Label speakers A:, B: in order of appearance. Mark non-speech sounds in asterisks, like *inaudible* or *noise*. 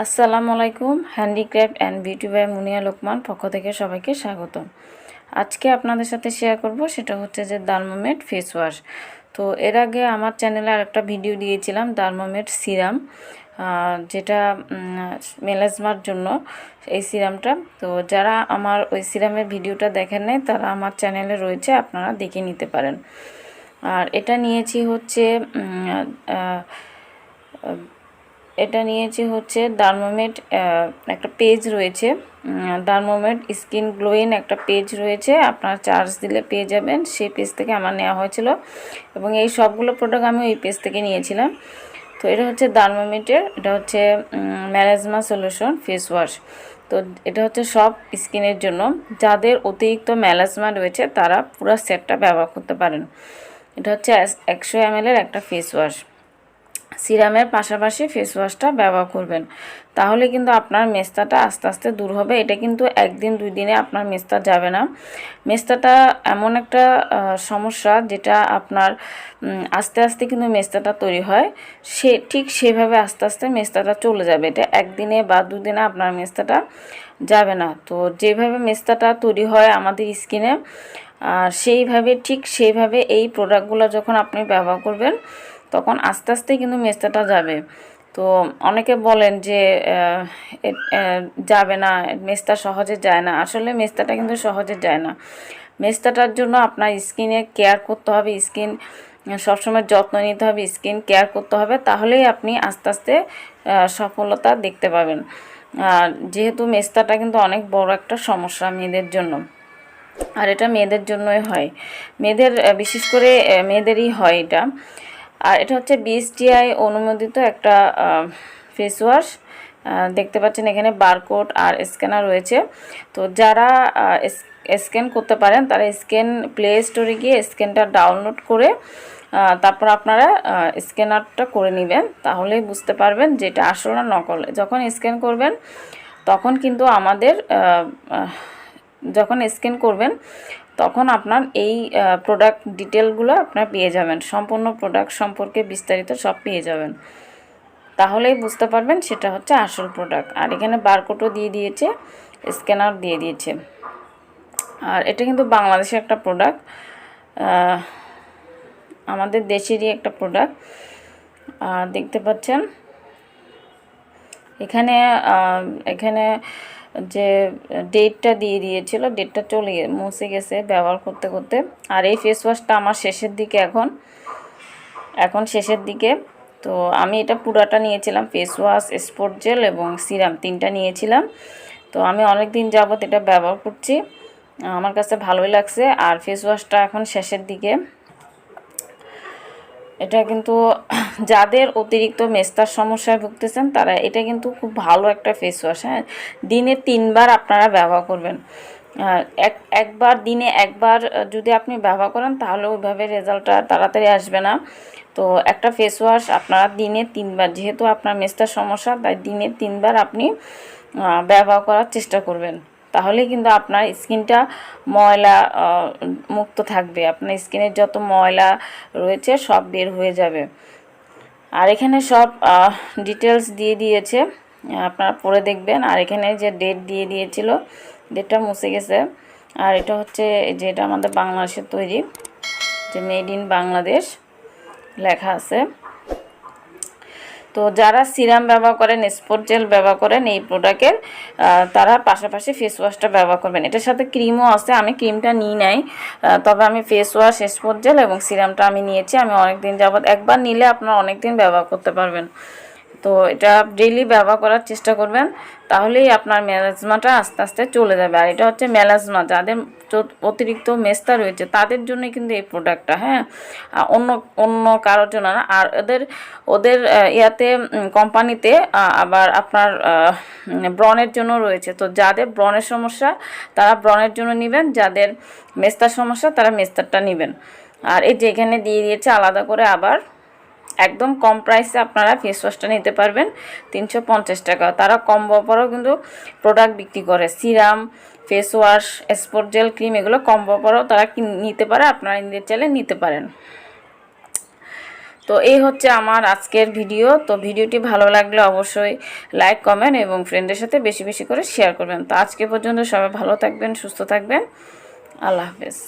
A: আসসালামু আলাইকুম handicraft and beauty by Munia Lokman পক্ষ থেকে সবাইকে স্বাগতম। আজকে আপনাদের সাথে শেয়ার করব, সেটা হচ্ছে যে দার্মোমেট ফেস ওয়াশ তো এর আগে আমার চ্যানেলে আরেকটা ভিডিও দিয়েছিলাম দার্মোমেট সিরাম যেটা মেলাজমার জন্য এই সিরামটা তো যারা আমার ওই সিরামের ভিডিওটা দেখেন নাই, তারা আমার চ্যানেলে রয়েছে, আপনারা দেখে নিতে পারেন। আর এটা নিয়েছি হচ্ছে এটা নিয়েছি হচ্ছে ডার্মোমেট একটা পেজ রয়েছে। ডার্মোমেট স্কিন গ্লোইন একটা পেজ রয়েছে। আপনার চার্জ দিলে পেয়ে যাবেন। সেই পেজ থেকে আমার নেওয়া হয়েছিল। এবং এই সবগুলো প্রোডাক্ট আমি ওই পেজ থেকে নিয়েছিলাম। তো এটা হচ্ছে ডার্মোমেটের এটা হচ্ছে ম্যালাজমা সলিউশন ফেস ওয়াশ তো এটা হচ্ছে সব স্কিনের জন্য। যাদের অতিরিক্ত ম্যালাজমা রয়েছে, তারা পুরো সেটটা ব্যবহার করতে পারেন। এটা হচ্ছে একশো এম একটা ফেস ওয়াশ সিরামের পাশাপাশি ফেস ওয়াশটা ব্যবহার করবেন। তাহলে কিন্তু আপনার মেস্তাটা আস্তে আস্তে দূর হবে। এটা কিন্তু একদিন দুই দিনে আপনার মেস্তা যাবে না। মেস্তাটা এমন একটা সমস্যা যেটা আপনার আস্তে আস্তে কিন্তু মেস্তাটা তৈরি হয়। সে, ঠিক সেভাবে আস্তে আস্তে মেস্তাটা চলে যাবে। এটা একদিনে বা দুদিনে আপনার মেস্তাটা যাবে না। তো যেভাবে মেস্তাটা তৈরি হয় আমাদের স্কিনে আর সেইভাবে, ঠিক সেইভাবে এই প্রোডাক্টগুলো যখন আপনি ব্যবহার করবেন তখন আস্তে আস্তে কিন্তু মেস্তাটা যাবে। তো অনেকে বলেন যে যাবে না মেস্তা সহজে যায় না। আসলে মেস্তাটা কিন্তু সহজে যায় না। মেস্তাটার জন্য আপনার স্কিনে কেয়ার করতে হবে। স্কিন সবসময় যত্ন নিতে হবে। স্কিন কেয়ার করতে হবে। তাহলেই আপনি আস্তে আস্তে সফলতা দেখতে পাবেন। যেহেতু মেস্তাটা কিন্তু অনেক বড় একটা সমস্যা মেয়েদের জন্য। আর এটা মেয়েদের জন্যই হয়। মেয়েদের বিশেষ করে মেয়েদেরই হয় এটা। আর এটা হচ্ছে বিএসটিআই অনুমোদিত একটা ফেস ওয়াশ দেখতে পাচ্ছেন এখানে বারকোড আর স্ক্যানার রয়েছে। তো যারা স্ক্যান করতে পারেন, তারা স্ক্যান প্লে স্টোরে গিয়ে স্ক্যানটা ডাউনলোড করে তারপর আপনারা স্ক্যানারটা করে নেবেন। তাহলেই বুঝতে পারবেন যে এটা আসল না নকল। যখন স্ক্যান করবেন, তখন কিন্তু আমাদের যখন স্ক্যান করবেন তখন আপনার এই প্রোডাক্ট ডিটেলগুলো আপনার পেয়ে যাবেন। সম্পূর্ণ প্রোডাক্ট সম্পর্কে বিস্তারিত সব পেয়ে যাবেন। তাহলেই বুঝতে পারবেন সেটা হচ্ছে আসল প্রোডাক্ট আর এখানে বারকোডও দিয়ে দিয়েছে স্ক্যানার দিয়ে দিয়েছে। আর এটা কিন্তু বাংলাদেশের একটা প্রোডাক্ট আমাদের দেশেরই একটা প্রোডাক্ট আর দেখতে পাচ্ছেন, এখানে এখানে যে ডেটটা দিয়ে দিয়েছিল ডেটটা চলে মুছে গেছে ব্যবহার করতে করতে। আর এই ফেস ওয়াশটা আমার শেষের দিকে এখন। এখন শেষের দিকে। তো আমি এটা পুরাটা নিয়েছিলাম ফেস ওয়াশ স্পট জেল এবং সিরাম তিনটা নিয়েছিলাম। তো আমি অনেক দিন যাবত এটা ব্যবহার করছি। আমার কাছে ভালোই লাগছে। আর ফেস ওয়াশটা এখন শেষের দিকে। এটা কিন্তু *clears throat* যাদের অতিরিক্ত মেস্তার সমস্যায় ভুগতেছেন, তারা এটা কিন্তু খুব ভালো একটা ফেস ওয়াশ হ্যাঁ? দিনে তিনবার আপনারা ব্যবহার করবেন। এক, একবার দিনে একবার যদি আপনি ব্যবহার করেন, তাহলে ওইভাবে রেজাল্টটা তাড়াতাড়ি আসবে না। তো একটা ফেস ওয়াশ আপনারা দিনে তিনবার, যেহেতু আপনার মেস্তার সমস্যা, তাই দিনে তিনবার আপনি ব্যবহার করার চেষ্টা করবেন। তাহলে কিন্তু আপনার স্কিনটা ময়লা মুক্ত থাকবে। আপনার স্কিনের যত ময়লা রয়েছে সব বের হয়ে যাবে। আর এখানে সব ডিটেলস দিয়ে দিয়েছে। আপনারা পরে দেখবেন। আর এখানে যে ডেট দিয়ে দিয়েছিল ডেটটা মুছে গেছে। আর এটা হচ্ছে যে এটা আমাদের বাংলাদেশের তৈরি, যে মেড ইন বাংলাদেশ লেখা আছে। তো যারা সিরাম ব্যবহার করেন স্পট জেল ব্যবহার করেন, এই প্রোডাক্টের তারা পাশাপাশি ফেস ওয়াশটা ব্যবহার করবেন। এটার সাথে ক্রিমও আছে, আমি ক্রিমটা নিই নাই তবে আমি ফেস ওয়াশ স্পট জেল এবং সিরামটা আমি নিয়েছি। আমি অনেক দিন যাবত একবার নিলে আপনারা অনেক দিন ব্যবহার করতে পারবেন। তো এটা ডেইলি ব্যবহার করার চেষ্টা করবেন, তাহলেই আপনার ম্যালাজমাটা আস্তে আস্তে চলে যাবে। আর এটা হচ্ছে ম্যালাজমা যাদের অতিরিক্ত মেস্তা রয়েছে, তাদের জন্য কিন্তু এই প্রোডাক্টটা হ্যাঁ? অন্য অন্য কারোর জন্য না, আর ওদের ওদের ইয়াতে কোম্পানিতে আবার আপনার ব্রণের জন্য রয়েছে। তো যাদের ব্রণের সমস্যা, তারা ব্রণের জন্য নেবেন, যাদের মেস্তার সমস্যা, তারা মেস্তারটা নেবেন। আর এই যে এখানে দিয়ে দিয়েছে, আলাদা করে আবার একদম কম প্রাইসে আপনারা ফেস ওয়াশটা নিতে পারবেন, তিনশো পঞ্চাশ টাকা। তারা কম অফারেও কিন্তু প্রোডাক্ট বিক্রি করে। Serum face wash spot gel cream এগুলো কম অফারেও তারা নিতে পারে, আপনারা নিজের চাইলে নিতে পারেন। তো এই হচ্ছে আমার আজকের ভিডিও তো ভিডিওটি ভালো লাগলে অবশ্যই লাইক কমেন্ট এবং ফ্রেন্ডের সাথে বেশি বেশি করে শেয়ার করবেন। তো আজকে পর্যন্ত সবাই ভালো থাকবেন, সুস্থ থাকবেন। আল্লাহ হাফেজ।